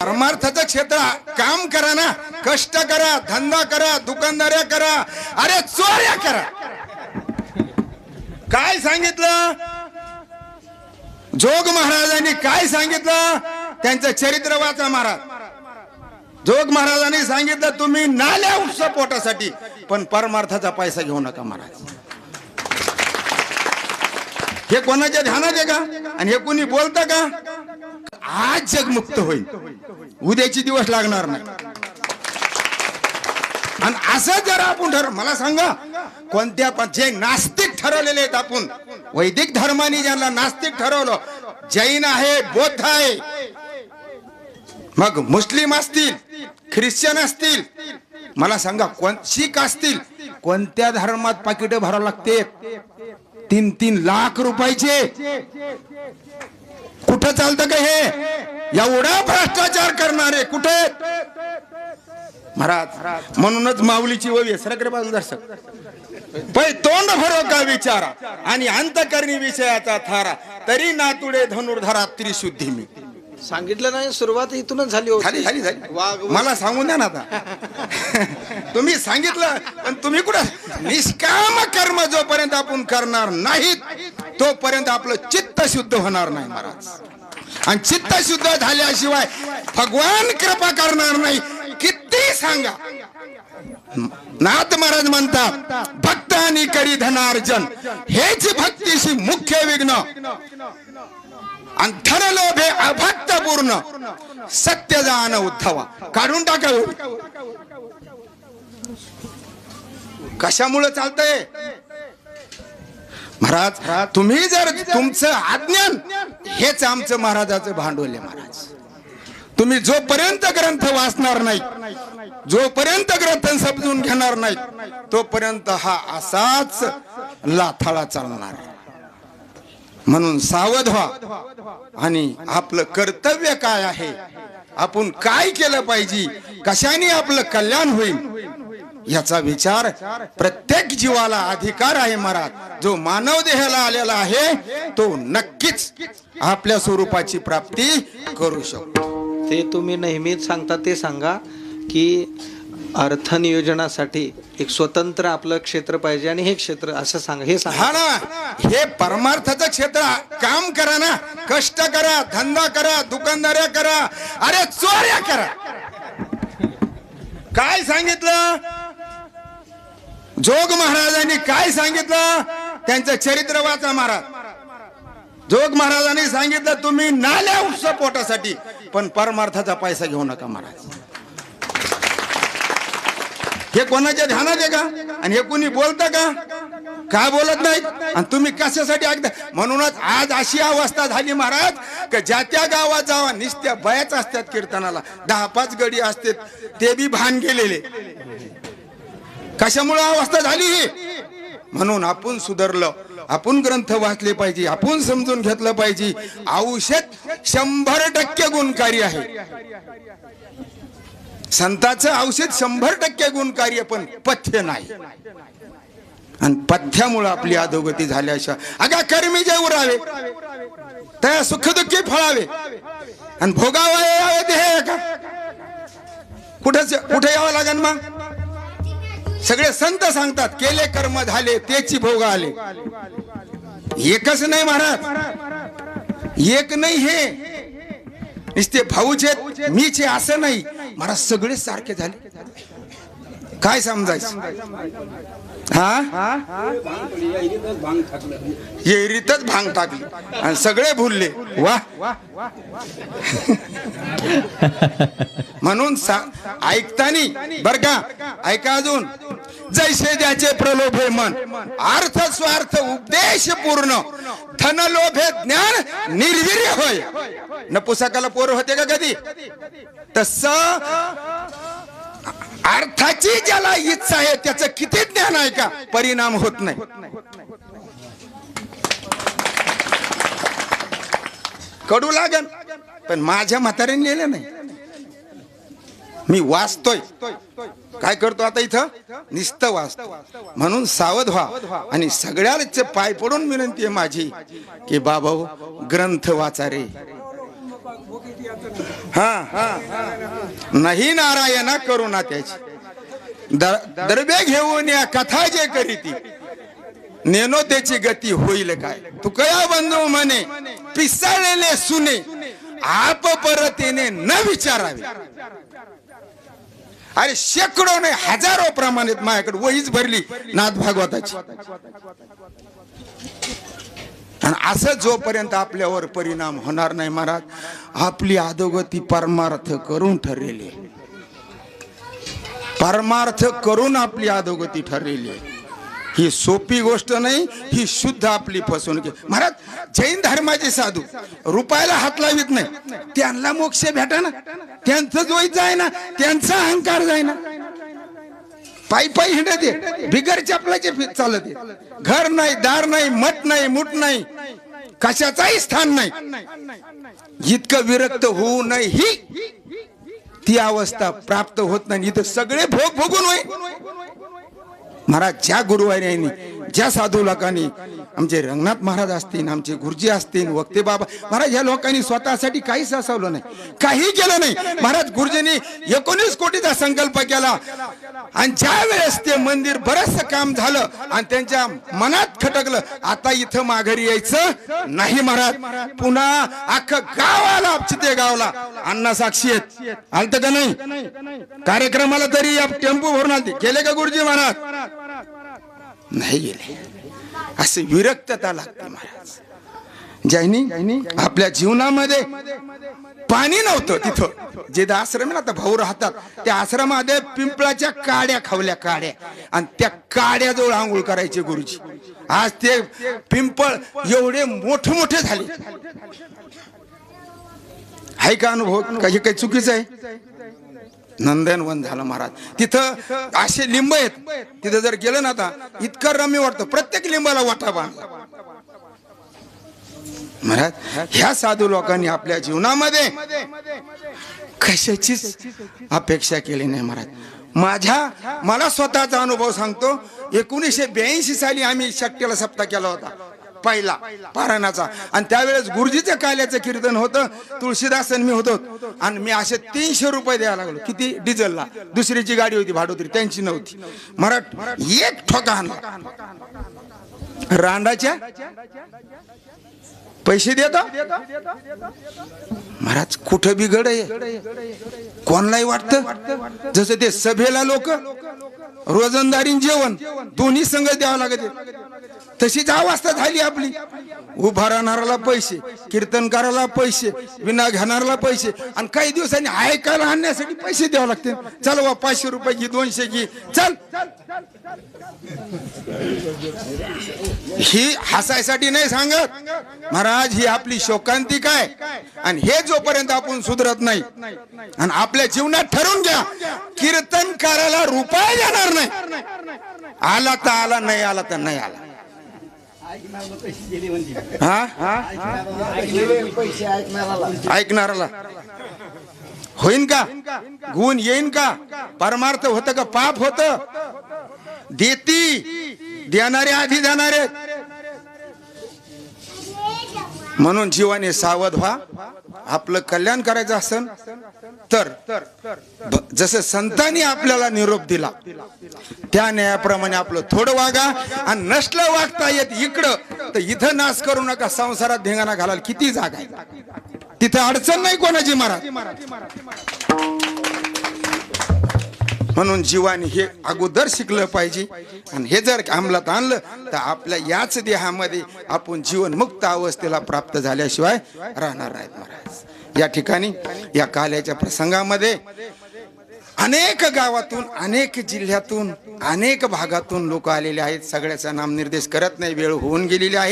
परमार्थाचं क्षेत्र काम करा ना. कष्ट करा धंदा करा दुकानदाऱ्या करा. अरे चोऱ्या करा. काय सांगितलं? जोग महाराजांनी काय सांगितलं? त्यांचं चरित्र वाचा महाराज. जोग महाराजांनी सांगितलं तुम्ही नाल्या उत्सव पोटासाठी पण परमार्थाचा पैसा घेऊ नका महाराज. हे कोणाच्या ध्यानात आहे का? आणि हे कोणी बोलतं का? आज जग मुक्त होईल. उद्याची दिवस लागणार नाही. आणि असं जर आपण ठर मला सांगा कोणत्या जे नास्तिक ठरवलेले आहेत आपण वैदिक धर्माने ज्यांना नास्तिक ठरवलं जैन आहे बौद्ध आहे मग मुस्लिम असतील ख्रिश्चन असतील मला सांगा कोण शीख असतील कोणत्या धर्मात पाकिट भरावं लागते? तीन तीन लाख रुपयाचे. कुठं चालतं का हे? एवढा भ्रष्टाचार करणारे कुठे? महाराज म्हणूनच माऊलीची ओवी आहे. सरकडे बाजू दर्शक पै तोंड भरो का विचारा? आणि अंतकरणी विषयाचा थारा. तरी नातुडे धनुर्धरा त्रिशुद्धी मी सांगितलं नाही सुरुवात इथूनच झाली होती. झाली झाली झाली. वाघ- मला सांगून द्या ना आता. तुम्ही सांगितलं पण तुम्ही कुठं? निष्काम कर्म जोपर्यंत आपण करणार नाहीत तोपर्यंत आपलं चित्त शुद्ध होणार नाही महाराज. आणि चित्त शुद्ध झाल्याशिवाय भगवान कृपा करणार नाही. किती सांगा. नाथ महाराज म्हणतात भक्त आणि करी धनार्जन. हेच भक्तीशी मुख्य विघ्न. आणि धनलोभे अभक्त पूर्ण सत्य जाण उद्धवा. काढून टाकावे. कशामुळे चालतंय? महाराज तुम्ही जर तुमचं आज्ञान हेच आमचं महाराजाचं भांडवल आहे महाराज. तुम्ही जोपर्यंत ग्रंथ वाचणार नाही जोपर्यंत ग्रंथ समजून घेणार नाही तोपर्यंत हा असाच लाथाळा चालणार. म्हणून सावध व्हा. आणि आपलं कर्तव्य काय आहे? आपण काय केलं पाहिजे? कशाने आपलं कल्याण होईल? याचा विचार प्रत्येक जीवाला अधिकार आहे महाराज. जो मानव देहाला आलेला आहे तो नक्कीच आपल्या स्वरूपाची प्राप्ती करू शकतो. ते तुम्ही नेहमीच सांगता ते सांगा की अर्थनियोजनासाठी एक स्वतंत्र आपलं क्षेत्र पाहिजे आणि हे क्षेत्र असं सांग हे सांगा. हा ना. हे परमार्थाचं क्षेत्र काम करा ना. कष्ट करा धंदा करा दुकानदाऱ्या करा. अरे चोऱ्या करा. काय सांगितलं? जोग महाराजांनी काय सांगितलं? त्यांचं चरित्र वाचा महाराज. जोग महाराजांनी सांगितलं तुम्ही नाल्या उत्सव पोटासाठी. पण परमार्थाचा पैसा घेऊ नका महाराज. हे कोणाच्या ध्यानात आहे का? आणि हे कोणी बोलता का? का बोलत नाहीत? आणि तुम्ही कशासाठी ऐकता म्हणूनच आज अशी अवस्था झाली महाराज का ज्या त्या गावात जावा निस्त्या बयाच असतात कीर्तनाला. दहा पाच गडी असते ते बी भान गेलेले. कशामुळे अवस्था झाली ही? म्हणून आपण सुधारलं. आपण ग्रंथ वाचले पाहिजे आपण समजून घेतलं पाहिजे. औषध शंभर टक्के गुणकारी आहे. संताचं औषध शंभर टक्के गुणकार्य पण पथ्य नाही. आणि पथ्यामुळं आपली अधोगती झाल्याशिवाय अगा कर्मी जे उरावे त्या सुखदुःखी फळावे. आणि भोगावा यावे ते हे का? कुठे कुठे यावं लागेल मग? सगळे संत सांगतात केले कर्म झाले तेची भोग आले. एकच नाही महाराज. एक नाही हे. नुसते भाऊचे मीचे असं नाही. मला सगळे सारखे झाले. काय समजायचं? हा? येरीतच भांग टाकली. आणि सगळे भुलले. वा. म्हणून सा- ऐकतानी बर का? ऐका अजून. जैसे द्याचे प्रलोभे मन. अर्थ स्वार्थ उपदेश पूर्ण. धन लोभे ज्ञान निर्वीर्य होय. नपुसकाला पोर होते का कधी? तस अर्थाची ज्याला इच्छा आहे त्याचं किती ज्ञान आहे का? परिणाम होत नाही. कडू लागन पण माझ्या म्हाताऱ्याने नेलं नाही. मी वाचतोय. काय करतो आता इथं? निस्त वाचतो. म्हणून सावध व्हा. आणि सगळ्याच पाय पडून विनंती आहे माझी की बाबा हो, ग्रंथ वाचा रे. हा. नाही नारायणा करुणा त्याची. दर- दरबे घेऊन या कथा जे करीती नेनो त्याची गती होईल काय? तू कया बंधू म्हणे पिसाळलेले सुने आप परतीने न विचारावे. अरे शेकडो नाही हजारो प्रमाणात माझ्याकडे वहीच भरली नाथ भागवताची. आणि असं जोपर्यंत आपल्यावर परिणाम होणार नाही महाराज आपली अधोगती परमार्थ करून ठरलेली आहे. परमार्थ करून आपली अधोगती ठरलेली आहे. ही सोपी गोष्ट नाही ही शुद्ध आपली फसवणूक महाराज जैन धर्माचे साधू रुपयाला हात लावित नाही. त्यांना मोक्ष भेटा ना. त्यांचं जोईत जाय ना त्यांचा अहंकार जाय ना. पायी पायी हिंडत आहे. बिगर चपलाचे चालत आहे. घर नाही दार नाही मठ नाही मुठ नाही. कशाचाही स्थान नाही. इतकं विरक्त होऊ नये ही ती अवस्था प्राप्त होत नाही. इथं सगळे भोग भोगून होईल महाराज ज्या गुरुवारी ज्या साधू लोकांनी आमचे रंगनाथ महाराज असतील आमचे गुरुजी असतील वक्ते बाबा महाराज या लोकांनी स्वतःसाठी काहीच असवलं नाही. काही केलं नाही. महाराज गुरुजींनी एकोणीस कोटीचा संकल्प केला. आणि ज्या वेळेस ते मंदिर बरचसं काम झालं आणि त्यांच्या मनात खटकलं आता इथं माघारी यायचं नाही महाराज. पुन्हा अख्खं गाव आला चिते गावला. अण्णा साक्षी आहेत. आलत का नाही? कार्यक्रमाला तरी या टेम्पो भरून आलते. गेले का गुरुजी महाराज? नाही गेले. असे विरक्तता लागते महाराज. ज्यांनी आपल्या जीवनामध्ये पाणी नव्हतं तिथं. जे आश्रम आता भाऊ राहतात त्या आश्रमामध्ये पिंपळाच्या काड्या खावल्या काड्या. आणि त्या काड्याजवळ आंघोळ करायचे गुरुजी. आज ते पिंपळ एवढे मोठे मोठे झाले. आहे का अनुभव? काही काही चुकीचं आहे? नंदनवन झालं महाराज. तिथं असे लिंब आहेत. तिथं जर गेलं ना आता इतकं रम्य वाटतं. प्रत्येक लिंबाला वाटा बांधला. महाराज ह्या साधू लोकांनी आपल्या जीवनामध्ये कशाचीच अपेक्षा केली नाही महाराज. माझ्या मला स्वतःचा अनुभव सांगतो एकोणीसशे ब्याऐंशी साली आम्ही शक्तीला सप्ताह केला होता. पहिला पारायणाचा. आणि त्यावेळेस गुरुजीचं काल्याचं कीर्तन होतं तुळशीदासन मी होतो. आणि मी असे तीनशे रुपये द्यायला लागलो. किती? डिझेलला. दुसरीची गाडी होती भाडोत्री त्यांची नव्हती. मराठ एक ठोका आणला. रांडाच्या? पैसे देतो? महाराज कुठं बिघड आहे? कोणालाही वाटतं? जसं ते सभेला लोक रोजंदारी जेवण दोन्ही संघ द्यावं लागत तशीच अवस्था झाली आपली. उभा राहणाऱ्याला पैसे कीर्तनकाराला पैसे विना घेणाऱ्याला पैसे आणि काही दिवसांनी ऐकायला आणण्यासाठी पैसे द्यावे लागते चल वा पाचशे रुपये घे दोनशे घे. चल. ही हसायसाठी नाही सांगत. महाराज ही आपली शोकांती काय? आणि हे जोपर्यंत आपण सुधरत नाही आणि आपल्या जीवनात ठरवून घ्या कीर्तनकाराला रुपये जाणार नाही. आला तर आला नाही आला तर नाही आला. ऐकणाराला होईन का? गुण येईन का? परमार्थ होत का? पाप होत? देती देणारे आधी जाणारे. म्हणून जीवाने सावध व्हा. आपलं कल्याण करायचं असन तर जसं संतांनी आपल्याला निरोप दिला त्या न्यायाप्रमाणे आपलं थोडं वागा आणि नसलं वागता येत इकडं तर इथं नाश करू नका संसारात धिंगाणा घालाल किती जागा आहे तिथं अडचण नाही कोणाची महाराज. म्हणून जीवाने हे अगोदर शिकलं पाहिजे. आणि हे जर अंमलात आणलं तर आपल्या याच देहामध्ये आपण जीवनमुक्त अवस्थेला प्राप्त झाल्याशिवाय राहणार नाहीत महाराज. या ठिकाणी या काल्याच्या प्रसंगामध्ये अनेक गावातून अनेक जिल्ह्यातून अनेक भागातून लोक आलेले आहेत. सगळ्याचा नामनिर्देश करत नाही वेळ होऊन गेलेली आहे.